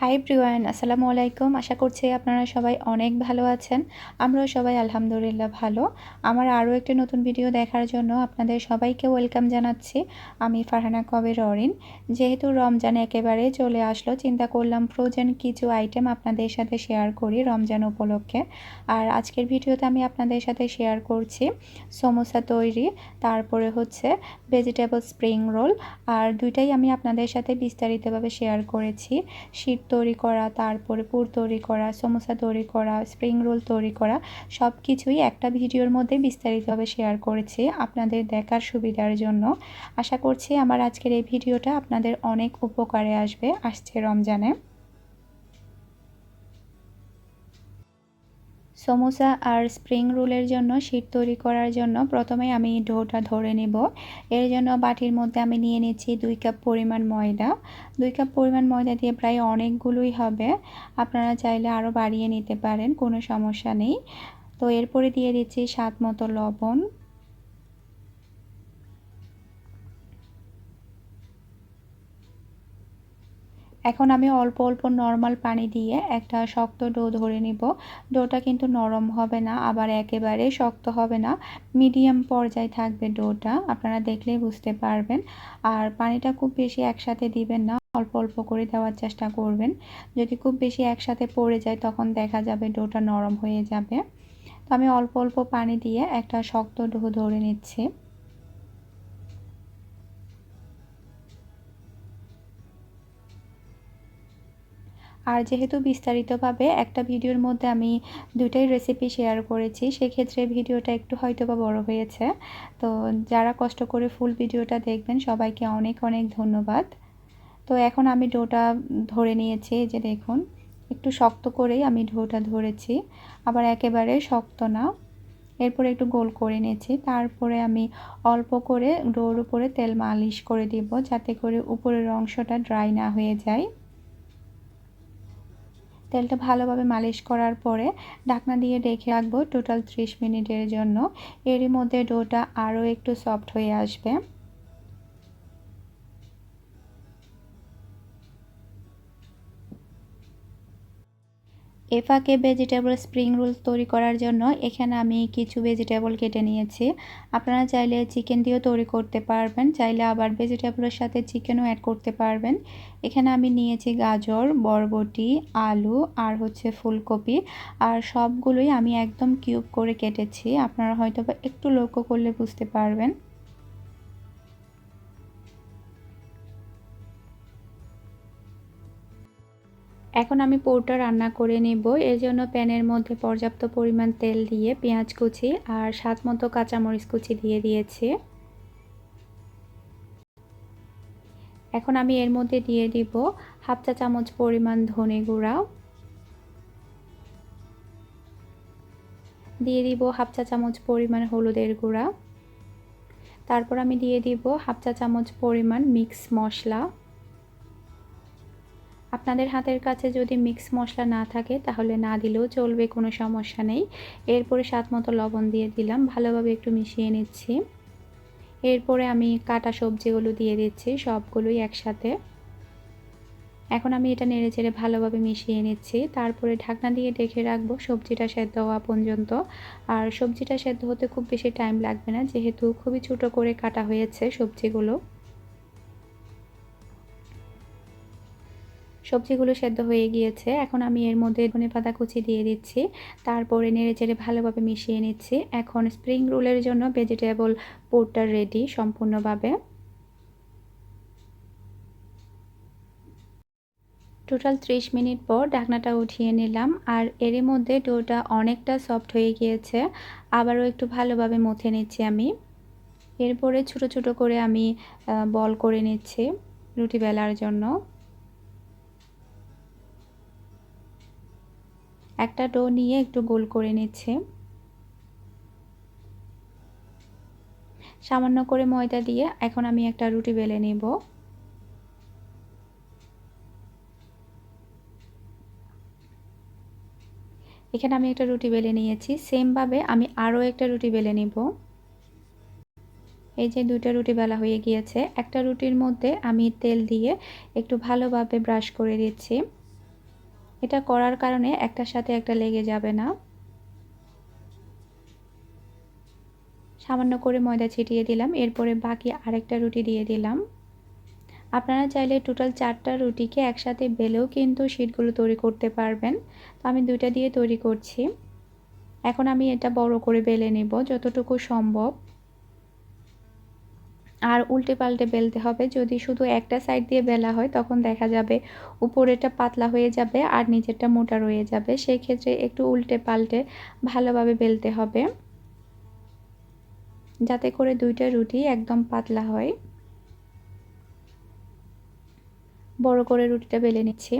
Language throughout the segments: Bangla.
হাই ব্রিওয়ান আসসালামু আলাইকুম। আশা করছি আপনারা সবাই অনেক ভালো আছেন। আমরাও সবাই আলহামদুলিল্লাহ ভালো। আমার আরও একটি নতুন ভিডিও দেখার জন্য আপনাদের সবাইকে ওয়েলকাম জানাচ্ছি। আমি ফারহানা কবির অরিন। যেহেতু রমজান একেবারে চলে আসলো, চিন্তা করলাম ফ্রোজেন কিছু আইটেম আপনাদের সাথে শেয়ার করি রমজান উপলক্ষে। আর আজকের ভিডিওতে আমি আপনাদের সাথে শেয়ার করছি সমোসা তৈরি, তারপরে হচ্ছে ভেজিটেবল স্প্রিং রোল আর দুইটাই আমি আপনাদের সাথে বিস্তারিতভাবে শেয়ার করেছি। শীত তৈরি করা, তারপরে পুর তৈরি করা, সমোসা তৈরি করা স্প্রিং রোল তৈরি করা সব কিছুই একটা ভিডিওর মধ্যে বিস্তারিতভাবে শেয়ার করেছি আপনাদের দেখার সুবিধার জন্য। আশা করছি আমার আজকের এই ভিডিওটা আপনাদের অনেক উপকারে আসবে, আসছে রমজানে। সমোসা আর স্প্রিং রোলের জন্য শীট তৈরি করার জন্য প্রথমে আমি ডোটা ধরে নেব। এর জন্য বাটির মধ্যে আমি নিয়ে নিচ্ছি দুই কাপ পরিমাণ ময়দা। দুই কাপ পরিমাণ ময়দা দিয়ে প্রায় অনেকগুলোই হবে। আপনারা চাইলে আরও বাড়িয়ে নিতে পারেন, কোনো সমস্যা নেই। তো এরপরে দিয়ে দিচ্ছি স্বাদ মতো লবণ। এখন আমি অল্প অল্প নর্মাল পানি দিয়ে একটা শক্ত ডো ধরে নিব। ডোটা কিন্তু নরম হবে না, আবার একেবারে শক্ত হবে না। মিডিয়াম পর্যায়ে থাকবে ডোটা আপনারা দেখলেই বুঝতে পারবেন। আর পানিটা খুব বেশি একসাথে দিবেন না, অল্প অল্প করে দেওয়ার চেষ্টা করবেন। যদি খুব বেশি একসাথে পড়ে যায়, তখন দেখা যাবে ডোটা নরম হয়ে যাবে। তো আমি অল্প অল্প পানি দিয়ে একটা শক্ত ডো ধরে নিচ্ছি। আর যেহেতু বিস্তারিতভাবে একটা ভিডিওর মধ্যে আমি দুটাই রেসিপি শেয়ার করেছি, সেক্ষেত্রে ভিডিওটা একটু হয়তো বা বড়ো হয়েছে। তো যারা কষ্ট করে ফুল ভিডিওটা দেখবেন, সবাইকে অনেক অনেক ধন্যবাদ। তো এখন আমি ডোটা ধরে নিয়েছি যে দেখুন, একটু শক্ত করেই আমি ডোটা ধরেছি, আবার একেবারে শক্ত না। এরপরে একটু গোল করে নিয়েছি, তারপরে আমি অল্প করে ডোর উপরে তেল মালিশ করে দিব, যাতে করে উপরের অংশটা ড্রাই না হয়ে যায়। তেলটা ভালোভাবে মালিশ করার পরে ঢাকনা দিয়ে ডেকে রাখব টোটাল ত্রিশ মিনিটের জন্য। এরই মধ্যে ডোটা আরও একটু সফট হয়ে আসবে। এ ফাঁকে ভেজিটেবল স্প্রিং রোল তৈরি করার জন্য এখানে আমি কিছু ভেজিটেবল কেটে নিয়েছি। আপনারা চাইলে চিকেন দিয়েও তৈরি করতে পারবেন, চাইলে আবার ভেজিটেবলের সাথে চিকেনও অ্যাড করতে পারবেন। এখানে আমি নিয়েছি গাজর, বরবটি, আলু আর হচ্ছে ফুলকপি আর সবগুলোই আমি একদম কিউব করে কেটেছি। আপনারা হয়তো একটু লক্ষ্য করলে বুঝতে পারবেন। এখন আমি পোরটা রান্না করে নেব। এর জন্য প্যানের মধ্যে পর্যাপ্ত পরিমাণ তেল দিয়ে পেঁয়াজ কুচি আর স্বাদ মতো কাঁচামরিচ কুচি দিয়ে দিয়েছি। এখন আমি এর মধ্যে দিয়ে দিব হাফ চা চামচ পরিমাণ ধনে গুঁড়া। দিয়ে দিব হাফ চা চামচ পরিমাণ হলুদের গুঁড়া। তারপর আমি দিয়ে দিব হাফ চা চামচ পরিমাণ মিক্স মশলা। আপনাদের হাতের কাছে যদি মিক্স মশলা না থাকে, তাহলে না দিলেও চলবে, কোনো সমস্যা নেই। এরপরে স্বাদ মতো লবণ দিয়ে দিলাম। ভালোভাবে একটু মিশিয়ে নিচ্ছি। এরপরে আমি কাটা সবজিগুলো দিয়ে দিচ্ছি, সবগুলোই একসাথে। এখন আমি এটা নেড়ে চেড়ে ভালোভাবে মিশিয়ে নিচ্ছি। তারপরে ঢাকনা দিয়ে ডেকে রাখব সবজিটা সেদ্ধ হওয়া পর্যন্ত। আর সবজিটা সেদ্ধ হতে খুব বেশি টাইম লাগবে না, যেহেতু খুবই ছোটো করে কাটা হয়েছে সবজিগুলো। সবজিগুলো সেদ্ধ হয়ে গিয়েছে। এখন আমি এর মধ্যে ধনে পাতা কুচি দিয়ে দিচ্ছি। তারপরে নেড়ে চেড়ে ভালোভাবে মিশিয়ে নিচ্ছি। এখন স্প্রিং রোলের জন্য ভেজিটেবল পোরটা রেডি সম্পূর্ণভাবে। টোটাল ত্রিশ মিনিট পর ঢাকনাটা উঠিয়ে নিলাম। আর এরই মধ্যে ডোটা অনেকটা সফট হয়ে গিয়েছে। আবারও একটু ভালোভাবে মথে নিচ্ছি আমি। এরপরে ছোট ছোট করে আমি বল করে নিচ্ছি রুটি বেলার জন্য। একটা ডো নিয়ে একটু গোল করে নিচ্ছে। সামান্য করে ময়দা দিয়ে এখন আমি একটা রুটি বেলে নেব। এখানে আমি একটা রুটি বেলে নিয়েছি। সেমভাবে আমি আরও একটা রুটি বেলে নিব। এই যে দুইটা রুটি বেলা হয়ে গিয়েছে। একটা রুটির মধ্যে আমি তেল দিয়ে একটু ভালোভাবে ব্রাশ করে দিচ্ছি এটা করার কারণে একটার সাথে একটা লেগে যাবে না। সামান্য করে ময়দা ছিটিয়ে দিলাম, এরপরে বাকি আরেকটা রুটি দিয়ে দিলাম। আপনারা চাইলে টোটাল চারটা রুটিকে একসাথে বেলেও কিন্তু শীটগুলো তৈরি করতে পারবেন। তো আমি দুইটা দিয়ে তৈরি করছি। এখন আমি এটা বড় করে বেলে নেব, যতটুকু সম্ভব। আর উল্টে পাল্টে বেলতে হবে। যদি শুধু একটা সাইড দিয়ে বেলা হয়, তখন দেখা যাবে উপরেটা পাতলা হয়ে যাবে আর নিচেরটা মোটা রয়ে যাবে। সেই ক্ষেত্রে একটু উল্টে পাল্টে ভালোভাবে বেলতে হবে। যাতে করে দুইটা রুটি একদম পাতলা হয়। বড় করে রুটিটা বেলে নিচ্ছি।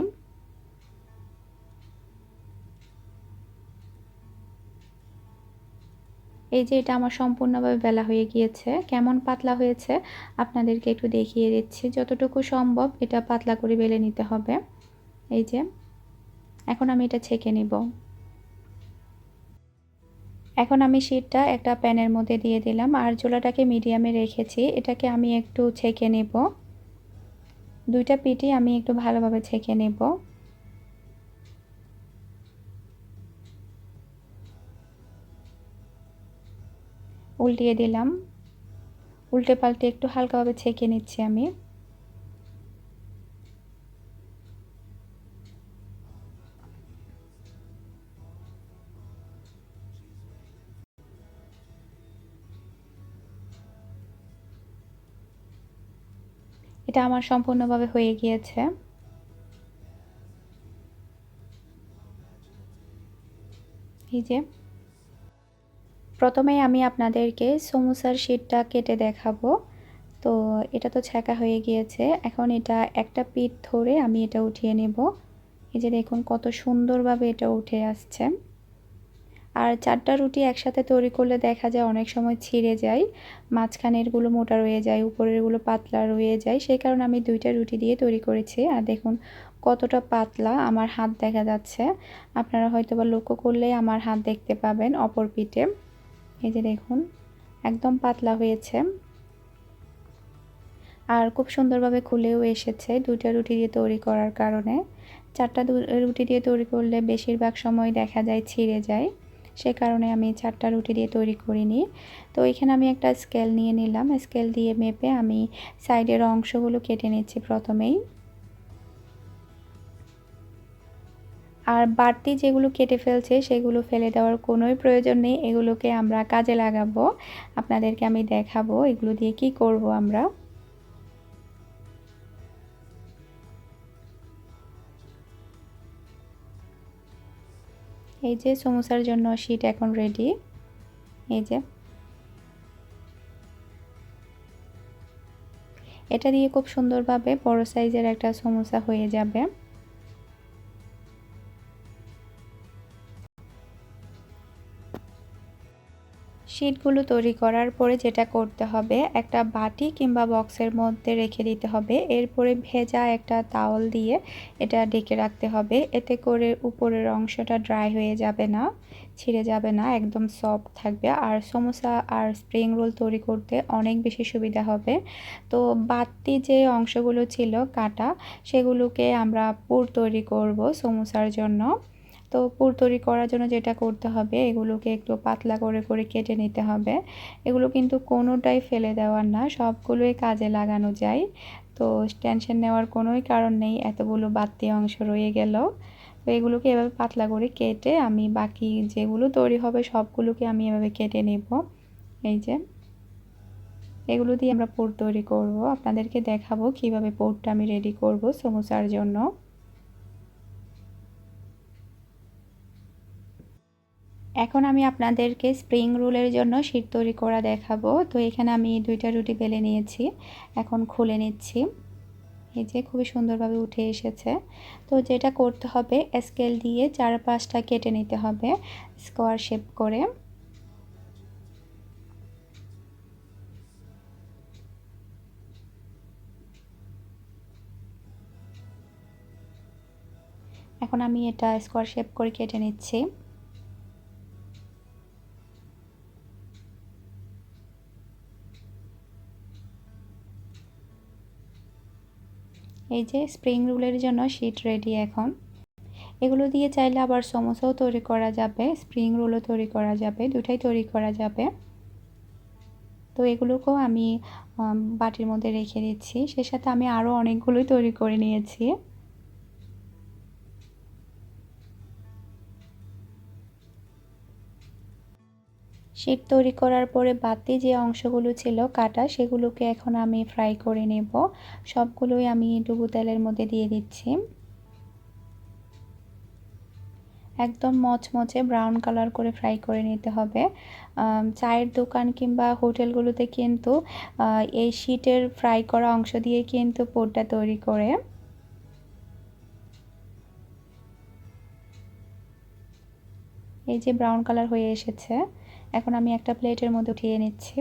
এই যে এটা আমার সম্পূর্ণভাবে বেলা হয়ে গিয়েছে, কেমন পাতলা হয়েছে আপনাদেরকে একটু দেখিয়ে দিচ্ছি। যতটুকু সম্ভব এটা পাতলা করে বেলে নিতে হবে। এই যে, এখন আমি এটা ছেঁকে নিব। এখন আমি শীতটা একটা প্যানের মধ্যে দিয়ে দিলাম আর চুলাটাকে মিডিয়ামে রেখেছি। এটাকে আমি একটু ছেঁকে নেব। দুইটা পিটি আমি একটু ভালোভাবে ছেঁকে নেব। উল্টিয়ে দিলাম। উল্টে পাল্টে একটু হালকাভাবে ছেঁকে নিচ্ছি আমি। এটা আমার সম্পূর্ণভাবে হয়ে গিয়েছে। এই যে প্রথমে আমি আপনাদেরকে সমুসার শিটটা কেটে দেখাবো। তো এটা তো ছ্যাঁকা হয়ে গিয়েছে। এখন এটা একটা পিঠ ধরে আমি এটা উঠিয়ে নেব। এই যে দেখুন, কত সুন্দরভাবে এটা উঠে আসছে। আর চারটা রুটি একসাথে তৈরি করলে দেখা যায় অনেক সময় ছিঁড়ে যায়। মাঝখানেরগুলো মোটা রয়ে যায়, উপরেরগুলো পাতলা রয়ে যায়। সেই কারণে আমি দুইটা রুটি দিয়ে তৈরি করেছি। আর দেখুন, কতটা পাতলা আমার হাত দেখা যাচ্ছে। আপনারা হয়তো বা লক্ষ্য করলেই আমার হাত দেখতে পাবেন অপর পিঠে। এই যে দেখুন, একদম পাতলা হয়েছে। আর খুব সুন্দরভাবে খুলেও এসেছে দুইটা রুটি দিয়ে তৈরি করার কারণে। চারটা রুটি দিয়ে তৈরি করলে বেশিরভাগ সময় দেখা যায় ছিঁড়ে যায়। সে কারণে আমি চারটা রুটি দিয়ে তৈরি করিনি। তো এখানে আমি একটা স্কেল নিয়ে নিলাম। স্কেল দিয়ে মেপে আমি সাইডের অংশগুলো কেটে নিচ্ছি প্রথমেই। আর বাড়তি যেগুলো কেটে ফেলছে, সেগুলো ফেলে দেওয়ার কোনোই প্রয়োজন নেই। এগুলোকে আমরা কাজে লাগাবো। আপনাদেরকে আমি দেখাবো এগুলো দিয়ে কি করব আমরা। এই যে সমোসার জন্য শীট এখন রেডি এই যে। এটা দিয়ে খুব সুন্দরভাবে বড় সাইজের একটা সমোসা হয়ে যাবে। শিটগুলো তৈরি করার পরে যেটা করতে হবে, একটা বাটি কিংবা বক্সের মধ্যে রেখে দিতে হবে। এরপরে ভেজা একটা তাওল দিয়ে এটা ডেকে রাখতে হবে। এতে করে উপরের অংশটা ড্রাই হয়ে যাবে না, ছিঁড়ে যাবে না, একদম সফট থাকবে। আর সমোসা আর স্প্রিং রোল তৈরি করতে অনেক বেশি সুবিধা হবে। তো বাড়তি যে অংশগুলো ছিল কাটা, সেগুলোকে আমরা পুর তৈরি করব সমোসার জন্য। তো পুর তৈরি করার জন্য যেটা করতে হবে, এগুলোকে একটু পাতলা করে করে কেটে নিতে হবে। এগুলো কিন্তু কোনোটাই ফেলে দেওয়ার না, সবগুলোই কাজে লাগানো যায়। তো টেনশন নেওয়ার কোনোই কারণ নেই, এতগুলো বাড়তি অংশ রয়ে গেল। তো এগুলোকে এভাবে পাতলা করে কেটে আমি বাকি যেগুলো তৈরি হবে সবগুলোকে আমি এভাবে কেটে নেব। এই যে, এগুলো দিয়ে আমরা পোর তৈরি করব। আপনাদেরকে দেখাবো কীভাবে পোরটা আমি রেডি করব সমোসার জন্য। এখন আমি আপনাদেরকে স্প্রিং রোলের জন্য শীত তৈরি করা দেখাবো। তো এখানে আমি দুইটা রুটি বেলে নিয়েছি, এখন খুলে নিচ্ছি। এই যে খুবই সুন্দরভাবে উঠে এসেছে। তো যেটা করতে হবে স্কেল দিয়ে চার পাঁচটা কেটে নিতে হবে স্কোয়ার শেপ করে। এখন আমি এটা স্কোয়ার শেপ করে কেটে নিচ্ছি। এই যে স্প্রিং রুলের জন্য শিট রেডি এখন। এগুলো দিয়ে চাইলে আবার সমোসাও তৈরি করা যাবে স্প্রিং রুলও তৈরি করা যাবে দুটাই তৈরি করা যাবে। তো এগুলোকেও আমি বাটির মধ্যে রেখে দিচ্ছি। সে সাথে আমি আরও অনেকগুলোই তৈরি করে নিয়েছি। শীট তৈরি করার পরে বাতি যে অংশগুলো ছিল কাটা, সেগুলোকে এখন আমি ফ্রাই করে নেব। সবগুলোই আমি ডুবু তেলের মধ্যে দিয়ে দিচ্ছি। একদম মচমচে ব্রাউন কালার করে ফ্রাই করে নিতে হবে। চায়ের দোকান কিংবা হোটেলগুলোতে কিন্তু এই শীটের ফ্রাই করা অংশ দিয়ে কিন্তু পোটটা তৈরি করে। এই যে ব্রাউন কালার হয়ে এসেছে। এখন আমি একটা প্লেটের মধ্যে উঠিয়ে নিচ্ছি।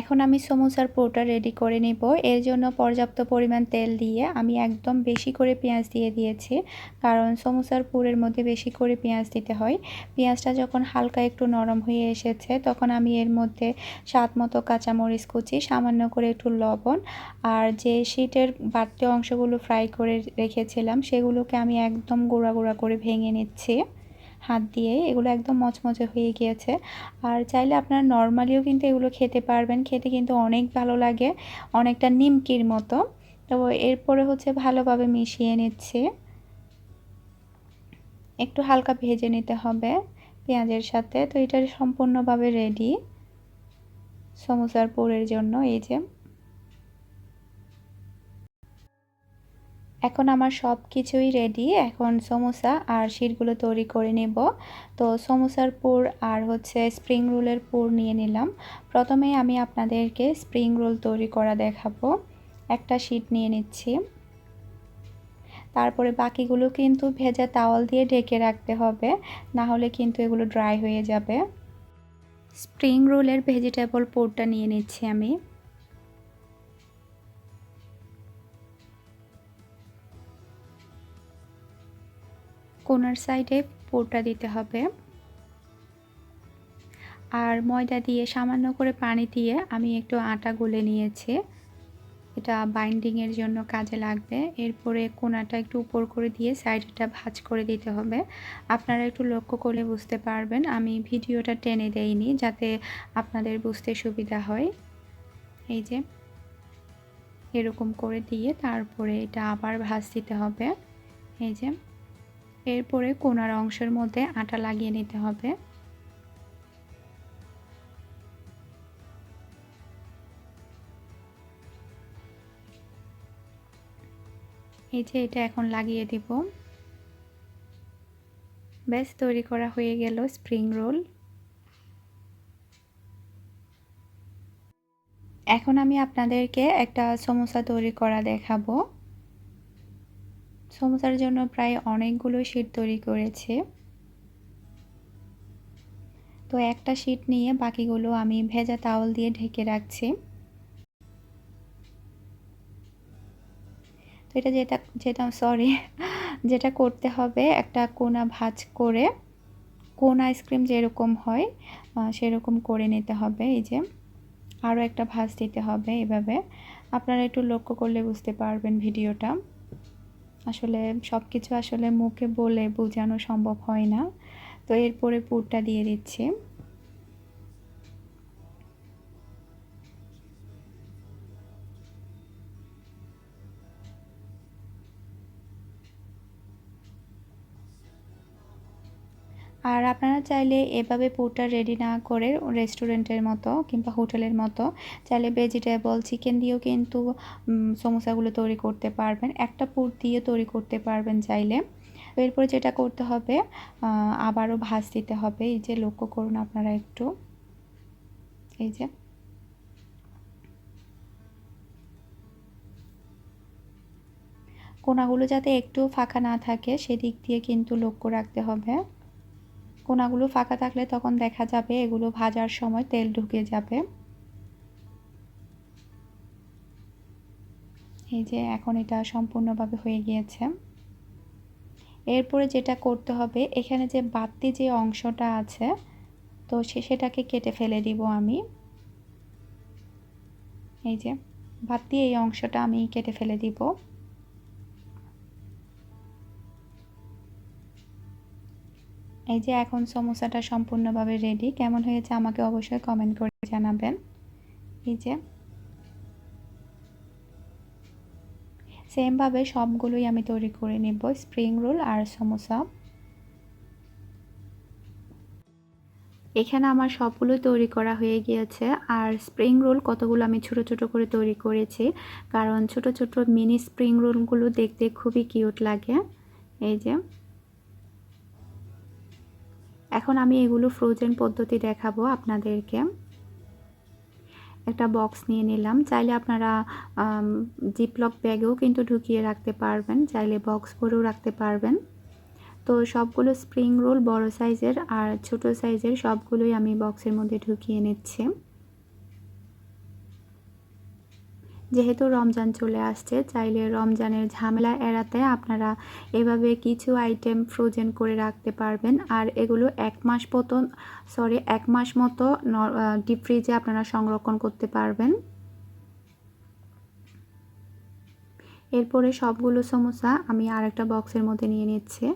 এখন আমি সমোসার পোটা রেডি করে নিব। এর জন্য পর্যাপ্ত পরিমাণ তেল দিয়ে আমি একদম বেশি করে পেঁয়াজ দিয়ে দিয়েছি, কারণ সমোসার পুরের মধ্যে বেশি করে পেঁয়াজ দিতে হয়। পেঁয়াজটা যখন হালকা একটু নরম হয়ে এসেছে, তখন আমি এর মধ্যে স্বাদ মতো কাঁচামরিচ কুচি, সামান্য করে একটু লবণ আর যে শীটের বাড়তি অংশগুলো ফ্রাই করে রেখেছিলাম, সেগুলোকে আমি একদম গুঁড়া গুঁড়া করে ভেঙে নিচ্ছি। হাত দিয়ে, এগুলো একদম মচমচে হয়ে গিয়েছে। আর চাইলে আপনারা নর্মালিও কিন্তু এগুলো খেতে পারবেন। খেতে কিন্তু অনেক ভালো লাগে, অনেকটা নিমকির মতো। তো এরপরে হচ্ছে ভালোভাবে মিশিয়ে নিচ্ছে। একটু হালকা ভেজে নিতে হবে পেঁয়াজের সাথে। তো এটা সম্পূর্ণভাবে রেডি সমোসার পুরের জন্য এই যে এখন আমার সব কিছুই রেডি এখন সমোসা আর শিরগুলো তৈরি করে নেব। তো সমোসার পুর আর হচ্ছে স্প্রিং রোলের পুর নিয়ে নিলাম। প্রথমে আমি আপনাদেরকে স্প্রিং রোল তৈরি করা দেখাবো। একটা শিট নিয়ে নিচ্ছি। তারপরে বাকিগুলো কিন্তু ভেজা তাওয়াল দিয়ে ঢেকে রাখতে হবে, না হলে কিন্তু এগুলো ড্রাই হয়ে যাবে। স্প্রিং রোলের ভেজিটেবল পোরটা নিয়ে নিচ্ছি আমি। কোনার সাইডে পোরটা দিতে হবে। আর ময়দা দিয়ে সামান্য করে পানি দিয়ে আমি একটু আটা গুলে নিয়েছি। এটা বাইন্ডিংয়ের জন্য কাজে লাগবে। এরপরে কোনাটা একটু উপর করে দিয়ে সাইডটা ভাজ করে দিতে হবে। আপনারা একটু লক্ষ্য করলে বুঝতে পারবেন। আমি ভিডিওটা টেনে দেইনি যাতে আপনাদের বুঝতে সুবিধা হয়। এই যে এরকম করে দিয়ে তারপরে এটা আবার ভাজ দিতে হবে। এই যে এরপরে কোনার অংশের মধ্যে আটা লাগিয়ে নিতে হবে। এই যে এটা এখন লাগিয়ে দিব। ব্যাস, তৈরি করা হয়ে গেল স্প্রিং রোল। এখন আমি আপনাদেরকে একটা সমোসা তৈরি করা দেখাবো। সমোসার জন্য প্রায় অনেকগুলো শিট তৈরি করেছে। তো একটা শিট নিয়ে বাকিগুলো আমি ভেজা তাওল দিয়ে ঢেকে রাখছি। তো এটা যেটা যেটা সরি যেটা করতে হবে, একটা কোনা ভাজ করে, কোন আইসক্রিম যেরকম হয় সেরকম করে নিতে হবে, এই যে। আরও একটা ভাজ দিতে হবে এভাবে। আপনারা একটু লক্ষ্য করলে বুঝতে পারবেন ভিডিওটা। আসলে সব কিছু আসলে মুখে বলে বোঝানো সম্ভব হয় না। তো এরপরে পুরটা দিয়ে দিচ্ছি। আর আপনারা চাইলে এভাবে পুরটা রেডি না করে রেস্টুরেন্টের মতো কিংবা হোটেলের মতো চাইলে ভেজিটেবল চিকেন দিয়েও কিন্তু সমোসাগুলো তৈরি করতে পারবেন। একটা পুর দিয়ে তৈরি করতে পারবেন চাইলে। এরপরে যেটা করতে হবে আবারও ভাজ দিতে হবে। এই যে লক্ষ্য করুন আপনারা একটু। এই যে। কোনাগুলো যাতে একটু ফাঁকা না থাকে, সেদিক দিয়ে কিন্তু লক্ষ্য রাখতে হবে। কোনাগুলো ফাঁকা থাকলে তখন দেখা যাবে এগুলো ভাজার সময় তেল ঢুকে যাবে। এই যে এখন এটা সম্পূর্ণভাবে হয়ে গিয়েছে। এরপরে যেটা করতে হবে, এখানে যে বাতি যে অংশটা আছে, তো সে সেটাকে কেটে ফেলে দিব আমি। এই যে বাতি এই অংশটা আমি কেটে ফেলে দিব। এই যে এখন সমোসাটা সম্পূর্ণভাবে রেডি কেমন হয়েছে আমাকে অবশ্যই কমেন্ট করে জানাবেন। এই যে। সেমভাবে সবগুলোই আমি তৈরি করে নেব স্প্রিং রোল আর সমোসা। এখানে আমার সবগুলোই তৈরি করা হয়ে গিয়েছে, আর স্প্রিং রোল কতগুলো আমি ছোট ছোট করে তৈরি করেছি, কারণ ছোট ছোট মিনি স্প্রিং রোলগুলো দেখতে খুবই কিউট লাগে। এই যে। এখন আমি এগুলো ফ্রোজেন পদ্ধতি দেখাবো আপনাদেরকে। একটা বক্স নিয়ে নিলাম। চাইলে আপনারা জিপলক ব্যাগেও কিন্তু ঢুকিয়ে রাখতে পারবেন। চাইলে বক্স ভরেও রাখতে পারবেন। তো সবগুলো স্প্রিং রোল বড় সাইজের আর ছোট সাইজের সবগুলোই আমি বক্সের মধ্যে ঢুকিয়ে নিচ্ছি। যেহেতু রমজান চলে আসছে, চাইলে রমজানের ঝামেলা এড়াতে আপনারা এভাবে কিছু আইটেম ফ্রোজেন করে রাখতে পারবেন। আর এগুলো এক মাস মতো সরি এক মাস মতো ডিপ ফ্রিজে আপনারা সংরক্ষণ করতে পারবেন। এরপরে সবগুলো সমোসা আমি আরেকটা বক্সের মধ্যে নিয়ে নিচ্ছি।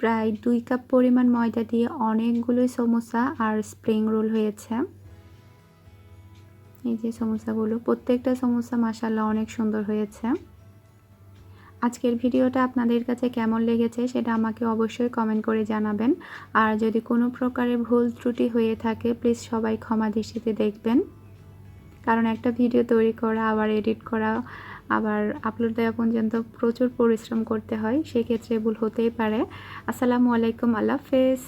প্রায় দুই কাপ পরিমাণ ময়দা দিয়ে অনেকগুলোই সমোসা আর স্প্রিং রোল হয়েছে। এই যে সমোসাগুলো প্রত্যেকটা সমোসা মাসাল্লাহ অনেক সুন্দর হয়েছে। আজকের ভিডিওটা আপনাদের কাছে কেমন লেগেছে সেটা আমাকে অবশ্যই কমেন্ট করে জানাবেন। আর যদি কোনো প্রকারের ভুল ত্রুটি হয়ে থাকে প্লিজ সবাই ক্ষমা দৃষ্টিতে দেখবেন। কারণ একটা ভিডিও তৈরি করা, আবার এডিট করা, আবার আপলোড দেওয়া পর্যন্ত প্রচুর পরিশ্রম করতে হয়, সেক্ষেত্রে ভুল হতেই পারে। আসসালামু আলাইকুম, আল্লাহ হাফেজ।